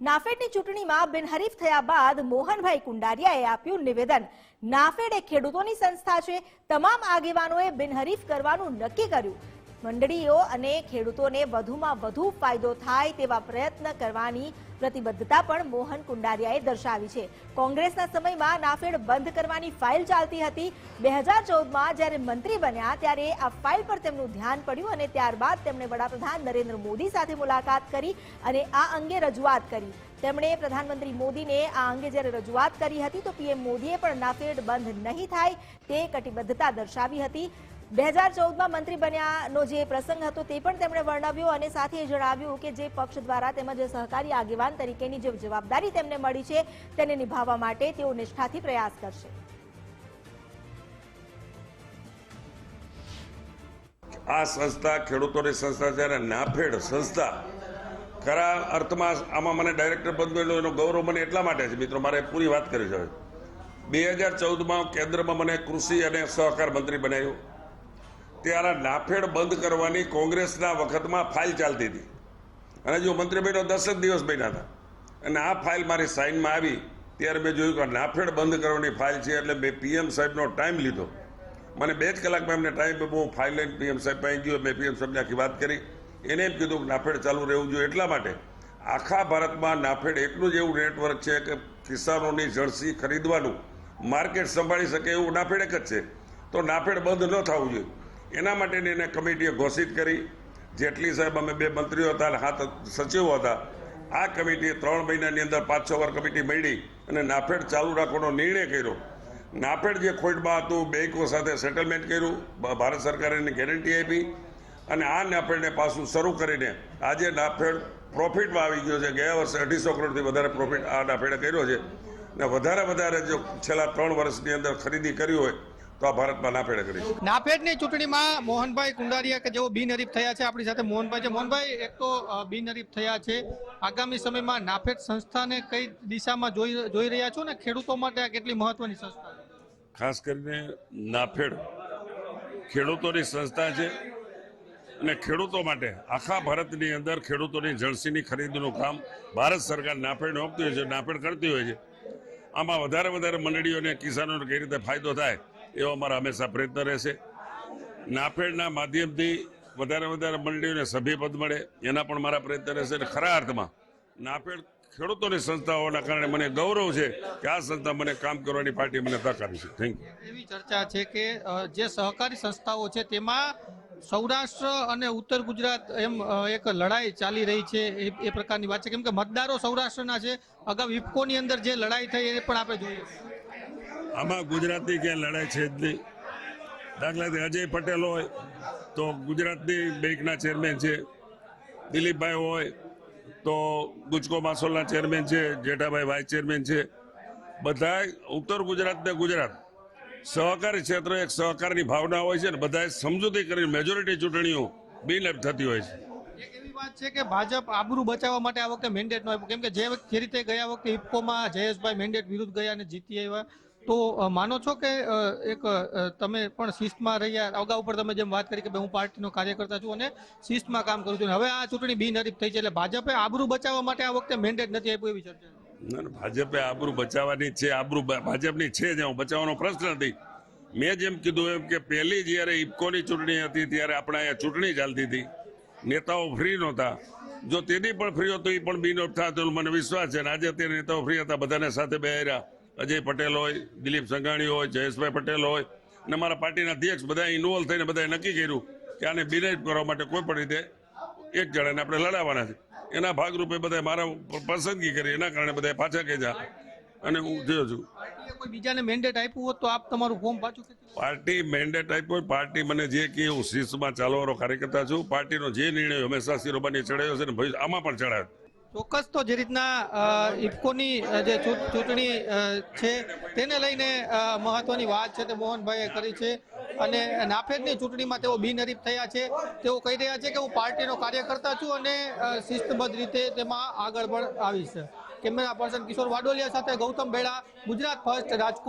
નાફેડની ચૂંટણીમાં બિનહરીફ થયા બાદ મોહનભાઈ કુંડારિયાએ આપ્યું નિવેદન. નાફેડ એ ખેડૂતોની સંસ્થા છે. તમામ આગેવાનોએ બિનહરીફ કરવાનું નક્કી કર્યું. મંડળીઓ અને ખેડૂતોને વધુમાં વધુ ફાયદો થાય તેવા પ્રયત્ન કરવાની પ્રતિબદ્ધતા પણ મોહન કુંડારિયાએ દર્શાવી છે. કોંગ્રેસના સમયમાં નાફેડ બંધ કરવાની ફાઇલ ચાલતી હતી. બે હજાર ચૌદમાં જ્યારે મંત્રી બન્યા ત્યારે આ ફાઇલ પર તેમનું ધ્યાન પડ્યું અને ત્યારબાદ તેમણે વડાપ્રધાન નરેન્દ્ર મોદી સાથે મુલાકાત કરી અને આ અંગે રજૂઆત કરી. તેમણે પ્રધાનમંત્રી મોદીને આ અંગે જ્યારે રજૂઆત કરી હતી તો પીએમ મોદીએ પણ નાફેડ બંધ નહીં થાય તે કટિબદ્ધતા દર્શાવી હતી. બે હજાર ચૌદમાં મંત્રી બન્યાનો જે પ્રસંગ હતો તે પણ તેમણે વર્ણવ્યો અને સાથે જણાવ્યું કે જે પક્ષ દ્વારા તેમજ સહકારી આગેવાન તરીકેની જે જવાબદારી તેમને મળી છે તેને નિભાવવા માટે તેઓ નિષ્ઠાથી પ્રયાસ કરશે. આ સંસ્થા ખેડૂતોની સંસ્થા અને નાફેડ સંસ્થા. ખરા અર્થમાં આમાં મને ડાયરેક્ટર પદ મળ્યો એનો ગૌરવ મને એટલા માટે છે મિત્રો, મારે પૂરી વાત કરી છે બે હજાર ચૌદમાં કેન્દ્રમાં મને કૃષિ અને સહકાર મંત્રી બનાવ્યો. ત્યારે નાફેડ બંધ કરવાની કોંગ્રેસના વખતમાં ફાઇલ ચાલતી હતી. અને જો મંત્રી બન્યો દસ જ દિવસ બેઠા હતા. અને આ ફાઇલ મારી સાઇનમાં આવી, ત્યારે મેં જોયું કે નાફેડ બંધ કરવાની ફાઇલ છે એટલે મેં પીએમ સાહેબનો ટાઈમ લીધો. મને બે જ કલાકમાં એમને ટાઈમ હું ફાઇલ લઈને પીએમ સાહેબ પાસે ગયો, મેં પીએમ સાહેબને આખી વાત કરી. એને એમ કીધું કે નાફેડ ચાલુ રહેવું જોઈએ એટલા માટે. આખા ભારતમાં નાફેડ એટલું જ એવું નેટવર્ક છે કે કિસાનોની જળસી ખરીદવાનું, માર્કેટ સંભાળી શકે એવું નાફેડ એક જ છે. તો નાફેડ બંધ ન થવું જોઈએ. એના માટેની એને કમિટીએ ઘોષિત કરી. જેટલી સાહેબ અમે બે મંત્રીઓ હતા અને હાથ સચિવો હતા, આ કમિટીએ ત્રણ મહિનાની અંદર પાંચ છ વાર કમિટી મળી અને નાફેડ ચાલુ રાખવાનો નિર્ણય કર્યો. નાફેડ જે ખોટમાં હતું, બેંકો સાથે સેટલમેન્ટ કર્યું ભારત સરકારે એની ગેરંટી આપી અને આ નાફેડને પાછું શરૂ કરીને આજે નાફેડ પ્રોફિટમાં આવી ગયો છે. ગયા વર્ષે અઢીસો કરોડથી વધારે પ્રોફિટ આ નાફેડે કર્યો છે. ને વધારે વધારે જો છેલ્લા ત્રણ વર્ષની અંદર ખરીદી કરી હોય તો આ ભારતમાં નાફેડ કરી નાફેડની ચૂંટણીમાં મોહનભાઈ કુંડારિયા કે જેઓ બિનહરીફ થયા છે આપણી સાથે મોહનભાઈ છે. મોહનભાઈ એક તો બિનહરીફ થયા છે. આગામી સમયમાં નાફેડ સંસ્થાને કઈ દિશામાં જોઈ જોઈ રહ્યા છો ને? ખેડૂતો માટે આ કેટલી મહત્વની સંસ્થા ખાસ કરીને નાફેડ ખેડૂતોની સંસ્થા છે અને ખેડૂતો માટે આખા ભારતની અંદર ખેડૂતોની જળસીની ખરીદીનું કામ ભારત સરકાર નાફેડ આપતી હોય છે નાફેડ કરતી હોય છે. આમાં વધારે વધારે મંડળીઓને કિસાનોને કઈ રીતે ફાયદો થાય એવો અમારા હંમેશા પ્રયત્ન રહેશે. નાફેડના માધ્યમથી વધારે વધારે મંડળીઓને સભ્યપદ મળે, એના પણ મારા પ્રયત્ન રહેશે અને ખરા અર્થમાં નાફેડ ખેડૂતોની સંસ્થાઓના કારણે મને ગૌરવ છે કે આ સંસ્થા મને કામ કરવાની પાર્ટી મને તક આપી છે. થેન્ક યુ એવી ચર્ચા છે કે જે સહકારી સંસ્થાઓ છે તેમાં સૌરાષ્ટ્ર અને ઉત્તર ગુજરાત એમ એક લડાઈ ચાલી રહી છે એ પ્રકારની વાત છે. કેમ કે મતદારો સૌરાષ્ટ્રના છે. અગાઉ વિપકોની અંદર જે લડાઈ થઈ એ પણ આપણે જોઈએ. આમાં ગુજરાતની ક્યાંય લડાઈ છે જ નહીં. દાખલાથી અજય પટેલ હોય તો ગુજરાતની બેંકના ચેરમેન છે, દિલીપભાઈ હોય તો ગુજકો માસોલના ચેરમેન છે, જેઠાભાઈ વાઇસ ચેરમેન છે. બધા ઉત્તર ગુજરાત ને ગુજરાત. સહકારી ક્ષેત્ર એક સહકારની ભાવના હોય છે ને બધાએ સમજૂતી કરીને મેજોરિટી ચૂંટણીઓ બિનલેપ થતી હોય છે. કે ભાજપ આબરૂ બચાવવા માટે આ વખતે મેન્ડેટ કેમ કે જે રીતે ગયા વખતે ઇફકોમાં જયેશભાઈ મેન્ડેટ વિરુદ્ધ ગયા અને જીતી આવ્યા. તો માનો છો કે એક તમે પણ શિસ્તમાં રહ્યા, અગાઉ પર તમે જેમ વાત કરી કે હું પાર્ટીનો કાર્યકર્તા છું અને શિસ્તમાં કામ કરું છું. હવે આ ચૂંટણી બિનહરીફ થઈ છે એટલે ભાજપે આબરૂ બચાવવા માટે આ વખતે મેન્ડેટ નથી આપ્યું એવી ચર્ચા ભાજપે આબરૂ બચાવવાની છે, આબરૂ ભાજપની છે જ બચાવવાનો પ્રશ્ન નથી. મેં જેમ કીધું એમ કે પહેલી જ્યારે ઇફકોની ચૂંટણી હતી, ત્યારે આપણે અહીંયા ચૂંટણી ચાલતી હતી. નેતાઓ ફ્રી નહોતા. જો તેની પણ ફ્રી હતો એ પણ બિન થતો મને વિશ્વાસ છે. અને આજે અત્યારે નેતાઓ ફ્રી હતા, બધાને સાથે બેહાર્યા અજય પટેલ હોય દિલીપ સંઘાણી હોય જયેશભાઈ પટેલ હોય અને મારા પાર્ટીના અધ્યક્ષ બધા ઇન્વોલ્વ થઈને બધાએ નક્કી કર્યું કે આને બિનેજ કરવા માટે કોઈ પણ રીતે એક જણાને આપણે લડાવવાના છે. એના ભાગરૂપે બધા મારા પસંદગી કરી એના કારણે બધા પાછા ખેંચ્યા. અને હું થયો છું. બીજાને મેન્ડેટ આપ્યું હોત તો આપ તમારું ફોર્મ પાછું પાર્ટી મેન્ડેટ આપ્યું હોય, પાર્ટી મને જે કે હું શિસ્તમાં ચાલવાનો કાર્યકર્તા છું. પાર્ટીનો જે નિર્ણય હંમેશા શિરોબાની ચડાયો છે ને ભાઈ આમાં પણ ચડાયો ચોક્કસ તો જે રીતના ઇફકોની જે ચૂંટણી છે તેને લઈને મહત્વની વાત છે તે મોહનભાઈએ કરી છે. અને નાફેદની ચૂંટણીમાં તેઓ બિનહરીફ થયા છે. તેઓ કહી રહ્યા છે કે હું પાર્ટીનો કાર્યકર્તા છું અને શિસ્તબદ્ધ રીતે તેમાં આગળ પણ આવીશ. કેમેરા પર્સન કિશોર વાડોલિયા સાથે ગૌતમ બેડા, ગુજરાત ફર્સ્ટ રાજકોટ.